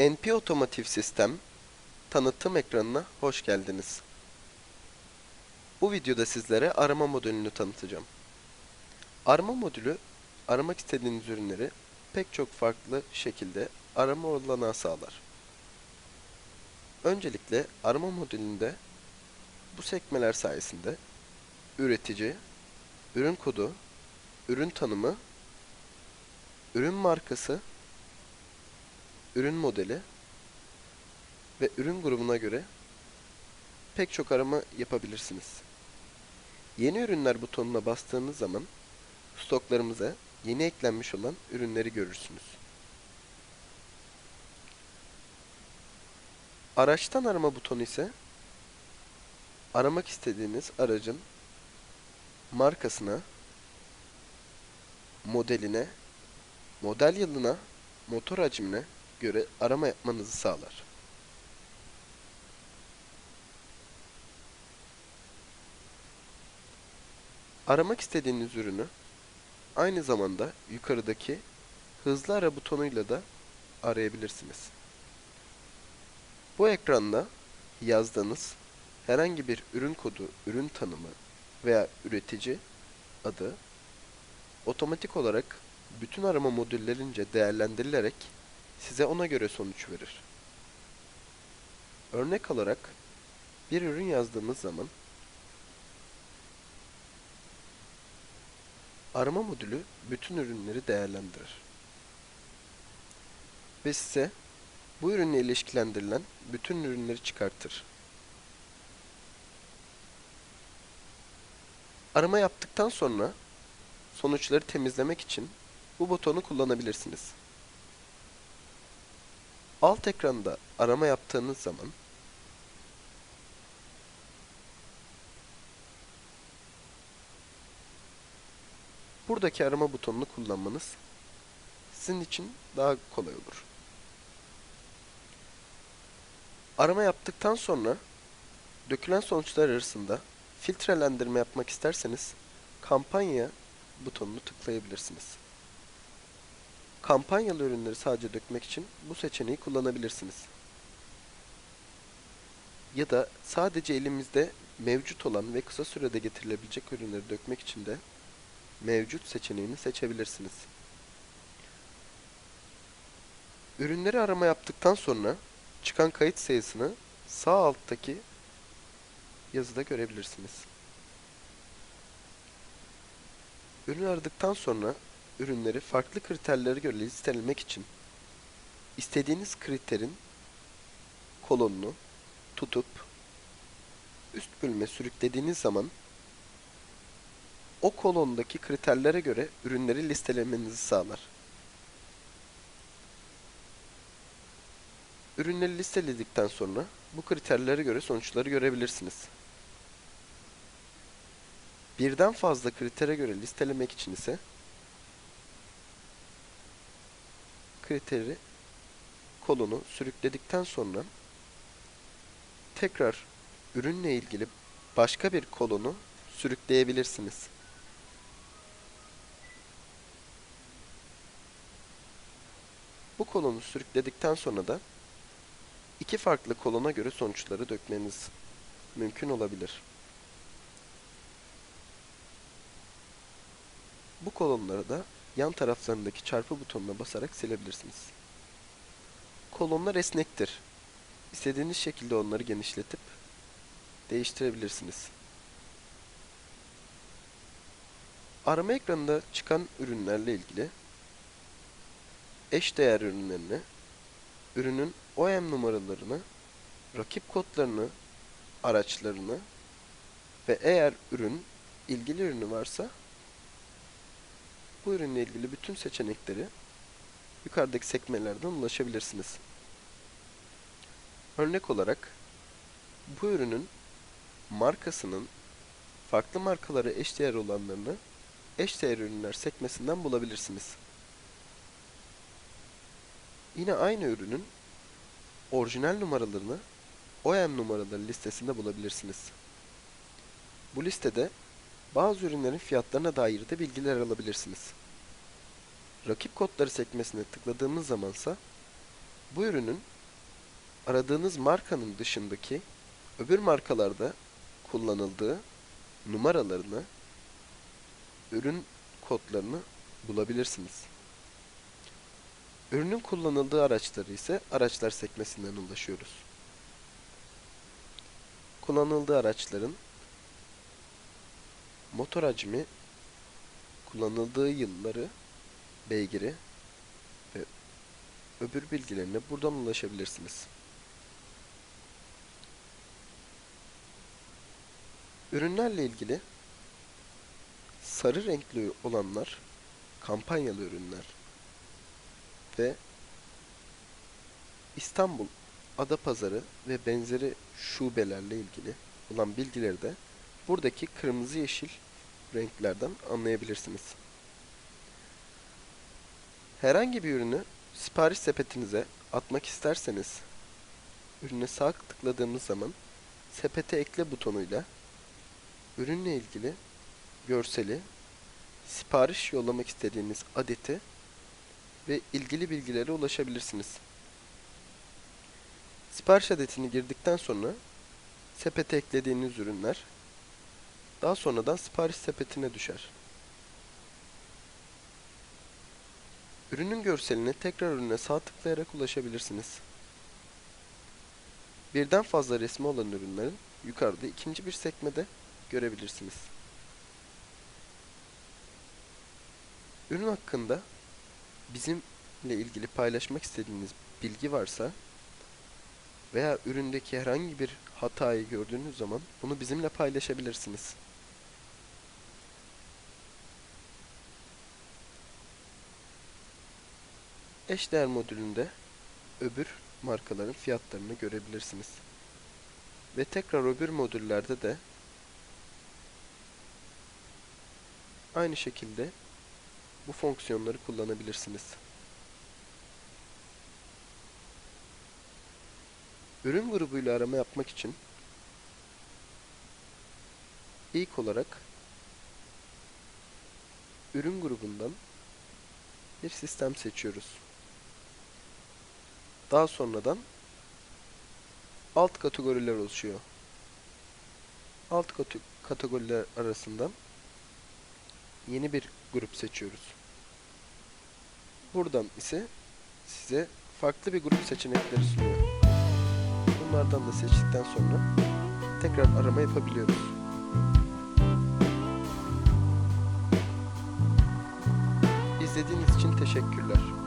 NP Otomotiv Sistem tanıtım ekranına hoş geldiniz. Bu videoda sizlere arama modülünü tanıtacağım. Arama modülü, aramak istediğiniz ürünleri pek çok farklı şekilde arama olanağı sağlar. Öncelikle arama modülünde bu sekmeler sayesinde üretici, ürün kodu, ürün tanımı, ürün markası, ürün modeli ve ürün grubuna göre pek çok arama yapabilirsiniz. Yeni ürünler butonuna bastığınız zaman stoklarımıza yeni eklenmiş olan ürünleri görürsünüz. Araçtan arama butonu ise aramak istediğiniz aracın markasına, modeline, model yılına, motor hacmine göre arama yapmanızı sağlar. Aramak istediğiniz ürünü aynı zamanda yukarıdaki hızlı ara butonuyla da arayabilirsiniz. Bu ekranda yazdığınız herhangi bir ürün kodu, ürün tanımı veya üretici adı otomatik olarak bütün arama modüllerince değerlendirilerek size ona göre sonuç verir. Örnek olarak bir ürün yazdığımız zaman arama modülü bütün ürünleri değerlendirir. Ve size bu ürünle ilişkilendirilen bütün ürünleri çıkartır. Arama yaptıktan sonra sonuçları temizlemek için bu butonu kullanabilirsiniz. Alt ekranda arama yaptığınız zaman buradaki arama butonunu kullanmanız sizin için daha kolay olur. Arama yaptıktan sonra dökülen sonuçlar arasında filtrelendirme yapmak isterseniz kampanya butonunu tıklayabilirsiniz. Kampanyalı ürünleri sadece dökmek için bu seçeneği kullanabilirsiniz. Ya da sadece elimizde mevcut olan ve kısa sürede getirilebilecek ürünleri dökmek için de mevcut seçeneğini seçebilirsiniz. Ürünleri arama yaptıktan sonra çıkan kayıt sayısını sağ alttaki yazıda görebilirsiniz. Ürün aradıktan sonra ürünleri farklı kriterlere göre listelemek için istediğiniz kriterin kolonunu tutup üst bölüme sürüklediğiniz zaman o kolondaki kriterlere göre ürünleri listelemenizi sağlar. Ürünleri listeledikten sonra bu kriterlere göre sonuçları görebilirsiniz. Birden fazla kritere göre listelemek için ise kriteri kolonu sürükledikten sonra tekrar ürünle ilgili başka bir kolonu sürükleyebilirsiniz. Bu kolonu sürükledikten sonra da iki farklı kolona göre sonuçları dökmeniz mümkün olabilir. Bu kolonları da yan taraflarındaki çarpı butonuna basarak silebilirsiniz. Kolonlar esnektir. İstediğiniz şekilde onları genişletip değiştirebilirsiniz. Arama ekranında çıkan ürünlerle ilgili eş değer ürünlerini, ürünün OEM numaralarını, rakip kodlarını, araçlarını ve eğer ürün ilgili ürünü varsa bu ürünle ilgili bütün seçenekleri yukarıdaki sekmelerden ulaşabilirsiniz. Örnek olarak bu ürünün markasının farklı markalara eşdeğer olanlarını eşdeğer ürünler sekmesinden bulabilirsiniz. Yine aynı ürünün orijinal numaralarını OEM numaraları listesinde bulabilirsiniz. Bu listede bazı ürünlerin fiyatlarına dair de bilgiler alabilirsiniz. Rakip kodları sekmesine tıkladığımız zamansa bu ürünün aradığınız markanın dışındaki öbür markalarda kullanıldığı numaralarını, ürün kodlarını bulabilirsiniz. Ürünün kullanıldığı araçları ise araçlar sekmesinden ulaşıyoruz. Kullanıldığı araçların motor hacmi, kullanıldığı yılları, beygiri ve öbür bilgilerine buradan ulaşabilirsiniz. Ürünlerle ilgili sarı renkli olanlar kampanyalı ürünler ve İstanbul, Adapazarı ve benzeri şubelerle ilgili olan bilgileri de buradaki kırmızı yeşil renklerden anlayabilirsiniz. Herhangi bir ürünü sipariş sepetinize atmak isterseniz ürüne sağ tıkladığımız zaman sepete ekle butonuyla ürünle ilgili görseli, sipariş yollamak istediğiniz adeti ve ilgili bilgilere ulaşabilirsiniz. Sipariş adetini girdikten sonra sepete eklediğiniz ürünler daha sonradan sipariş sepetine düşer. Ürünün görseline tekrar ürüne sağ tıklayarak ulaşabilirsiniz. Birden fazla resmi olan ürünlerin yukarıda ikinci bir sekmede görebilirsiniz. Ürün hakkında bizimle ilgili paylaşmak istediğiniz bilgi varsa veya üründeki herhangi bir hatayı gördüğünüz zaman bunu bizimle paylaşabilirsiniz. Eşdeğer modülünde öbür markaların fiyatlarını görebilirsiniz. Ve tekrar öbür modüllerde de aynı şekilde bu fonksiyonları kullanabilirsiniz. Ürün grubuyla arama yapmak için ilk olarak ürün grubundan bir sistem seçiyoruz. Daha sonradan alt kategoriler oluşuyor. Alt kate- kategoriler arasından yeni bir grup seçiyoruz. Buradan ise size farklı bir grup seçenekleri sunuyor. Bunlardan da seçtikten sonra tekrar arama yapabiliyoruz. İzlediğiniz için teşekkürler.